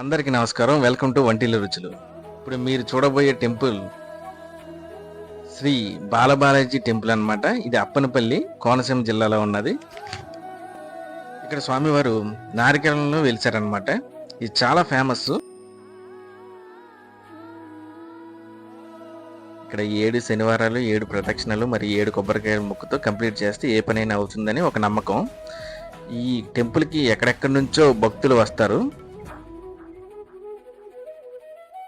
అందరికీ నమస్కారం. Welcome to వంటిల రుచులు. ఇప్పుడు మీరు చూడబోయే టెంపుల్ శ్రీ బాలబాలాజీ టెంపుల్ అన్నమాట. ఇది అప్పనపల్లి కోనసీమ జిల్లాలో ఉన్నది. ఇక్కడ స్వామివారు నారికేళంలో వెలిచారనమాట ఇది చాలా ఫేమస్ ఇక్కడ ఏడు శనివారాలు ఏడు ప్రదక్షిణలు మరి ఏడు కొబ్బరికాయల ముక్కుతో కంప్లీట్ చేస్తే ఏ పనైనా అవుతుందని ఒక నమ్మకం. ఈ టెంపుల్కి ఎక్కడెక్కడి నుంచో భక్తులు వస్తారు.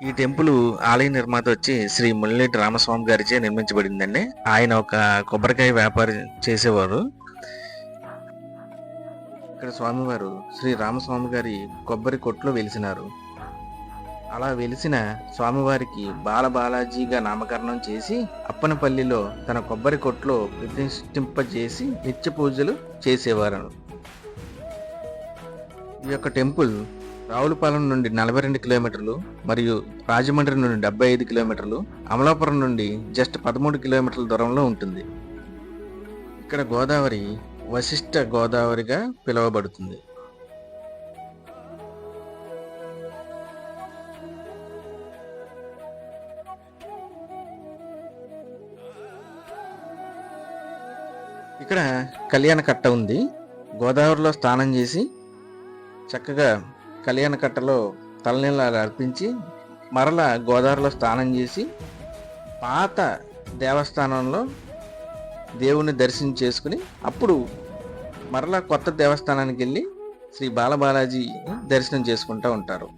ఈ టెంపుల్ ఆలయ నిర్మాత వచ్చి శ్రీ ముల్లెటి రామస్వామి గారిచే నిర్మించబడిందండి. ఆయన ఒక కొబ్బరికాయ వ్యాపారం చేసేవారు. ఇక్కడ స్వామివారు శ్రీ రామస్వామి గారి కొబ్బరి కొట్లో వెలిసినారు. అలా వెలిసిన స్వామివారికి బాలబాలాజీగా నామకరణం చేసి అప్పనపల్లిలో తన కొబ్బరి కొట్లో ప్రతిష్ఠింపజేసి నిత్య పూజలు చేసేవారు. ఈ యొక్క టెంపుల్ రావులపాలెం నుండి నలభై రెండు కిలోమీటర్లు మరియు రాజమండ్రి నుండి డెబ్బై ఐదు కిలోమీటర్లు అమలాపురం నుండి జస్ట్ పదమూడు కిలోమీటర్ల దూరంలో ఉంటుంది. ఇక్కడ గోదావరి వశిష్ట గోదావరిగా పిలువబడుతుంది. ఇక్కడ కళ్యాణ కట్ట ఉంది. గోదావరిలో స్నానం చేసి చక్కగా కళ్యాణ కట్టలో తలనీళ్ళు అర్పించి మరల గోదావరిలో స్నానం చేసి పాత దేవస్థానంలో దేవుని దర్శనం చేసుకుని అప్పుడు మరలా కొత్త దేవస్థానానికి వెళ్ళి శ్రీ బాలబాలాజీ దర్శనం చేసుకుంటూ ఉంటారు.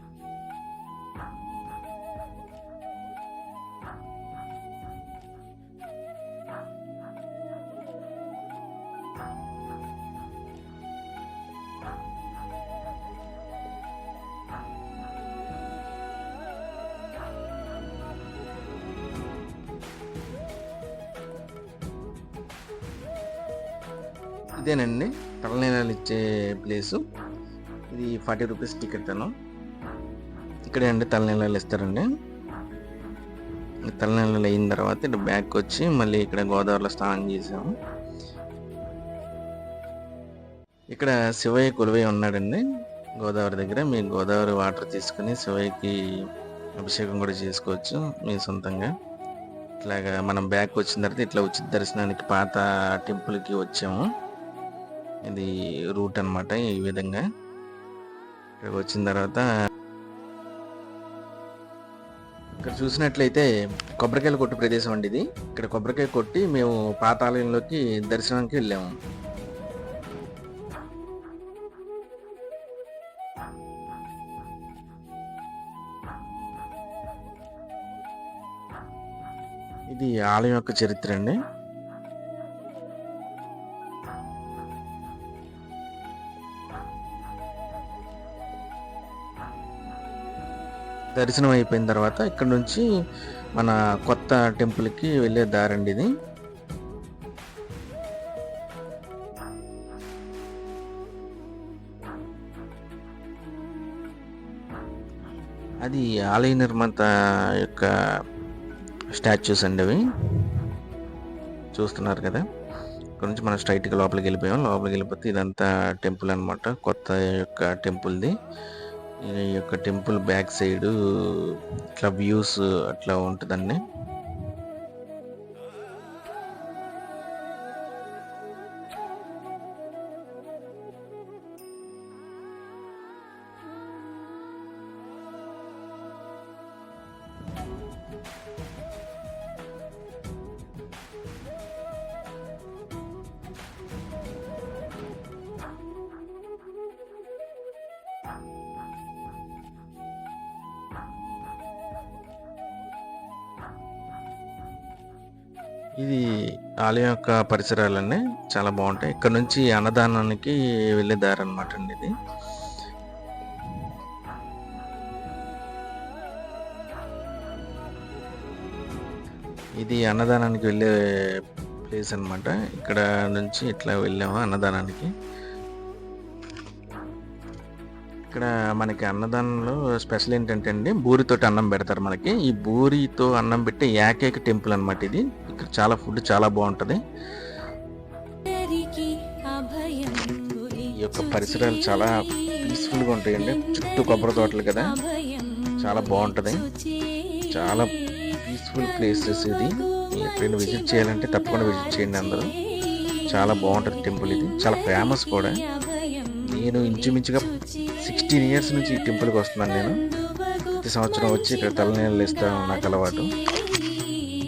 ఇదేనండి. తలనీలాలు ఇచ్చే ప్లేసు. ఇది ఫార్టీ రూపీస్ టికెట్ అను ఇక్కడే అండి తలనీలాలు ఇస్తారండి ఈ తలనీలాలు అయిన తర్వాత ఇటు బ్యాక్ వచ్చి మళ్ళీ ఇక్కడ గోదావరిలో స్నానం చేసాము. ఇక్కడ శివయ్య కొలువై ఉన్నాడండి. గోదావరి దగ్గర మీ గోదావరి వాటర్ తీసుకుని శివయ్యకి అభిషేకం కూడా చేసుకోవచ్చు మీ సొంతంగా. ఇట్లాగా మనం బ్యాక్ వచ్చిన తర్వాత ఇట్లా ఉచిత దర్శనానికి పాత టెంపుల్కి వచ్చాము. ఇది రూట్ అన్నమాట ఈ విధంగా. ఇక్కడికి వచ్చిన తర్వాత ఇక్కడ చూసినట్లయితే కొబ్బరికాయలు కొట్టు ప్రదేశం అండి ఇది. ఇక్కడ కొబ్బరికాయ కొట్టి మేము పాత ఆలయంలోకి దర్శనానికి వెళ్ళాము. ఇది ఆలయం యొక్క చరిత్ర అండి. దర్శనం అయిపోయిన తర్వాత ఇక్కడ నుంచి మన కొత్త టెంపుల్కి వెళ్ళే దారండి ఇది. అది ఆలయ నిర్మాత యొక్క స్టాచ్యూస్ అండి అవి. చూస్తున్నారు కదా. ఇక్కడ నుంచి మనం స్ట్రైట్గా లోపలికి వెళ్ళిపోయాం. లోపలికి వెళ్ళిపోతే ఇదంతా టెంపుల్ అన్నమాట. కొత్త యొక్క టెంపుల్ది. ఈ యొక్క టెంపుల్ బ్యాక్ సైడ్ ఇట్లా వ్యూస్ అట్లా ఉంటుందండి. ఇది ఆలయం యొక్క పరిసరాలన్నీ చాలా బాగుంటాయి. ఇక్కడ నుంచి అన్నదానానికి వెళ్ళే దారి అనమాట అండి ఇది. ఇది అన్నదానానికి వెళ్ళే ప్లేస్ అన్నమాట. ఇక్కడ నుంచి ఇట్లా వెళ్ళాము అన్నదానానికి. ఇక్కడ మనకి అన్నదానంలో స్పెషల్ ఏంటంటే అండి బూరితోటి అన్నం పెడతారు మనకి. ఈ బూరితో అన్నం పెట్టే ఏకైక టెంపుల్ అన్నమాట ఇది. ఇక్కడ చాలా ఫుడ్ చాలా బాగుంటది. ఈ యొక్క పరిసరాలు చాలా పీస్ఫుల్గా ఉంటాయండి. చుట్టూ కొబ్బరి తోటలు కదా. చాలా బాగుంటుంది. చాలా పీస్ఫుల్ ప్లేసెస్ ఇది. ఎప్పుడైనా విజిట్ చేయాలంటే తప్పకుండా విజిట్ చేయండి అందరూ. చాలా బాగుంటుంది టెంపుల్ ఇది. చాలా ఫేమస్ కూడా. నేను ఇంచుమించుగా సిక్స్టీన్ ఇయర్స్ నుంచి ఈ టెంపుల్కి వస్తున్నాను నేను. ప్రతి సంవత్సరం వచ్చి ఇక్కడ తలనీళ్ళు ఇస్తాను నాకు అలవాటు.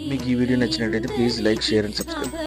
మీకు ఈ వీడియో నచ్చినట్టయితే please like share and subscribe.